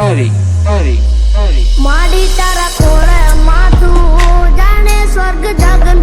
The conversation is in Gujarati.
હરી હરી માડી તારા કોરે માથું જાણે સ્વર્ગ જગન